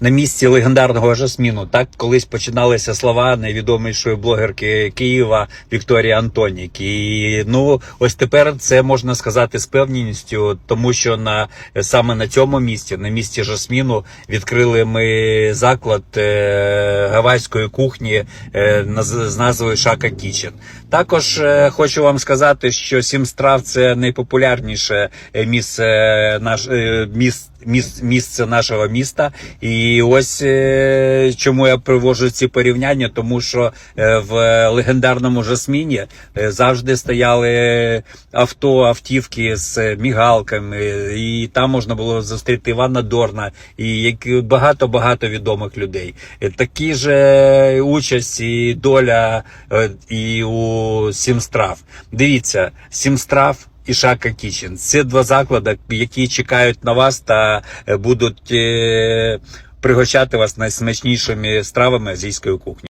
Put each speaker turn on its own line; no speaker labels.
на місці легендарного жасміну. Так колись починалися слова найвідомішої блогерки Києва Вікторії Антонік. І ну ось тепер це можна сказати з певністю, тому що на саме на цьому місці, на місці жасміну, відкрили ми заклад е, гавайської кухні е, з назвою Шака Кічен. Також е, хочу вам сказати, що сім страв це найпопулярніше місце наш е, міс, міс, місце нашого міста. І ось е, чому я привожу ці порівняння, тому що е, в легендарному жасміні е, завжди стояли авто, автівки з мігалками, і там можна було зустріти Івана Дорна і як багато багато відомих людей. Такі ж участь і доля і у сім страв. Дивіться, сім страв. І Шака Кічен. Це два заклади, які чекають на вас та е, будуть е, пригощати вас найсмачнішими стравами азійської кухні.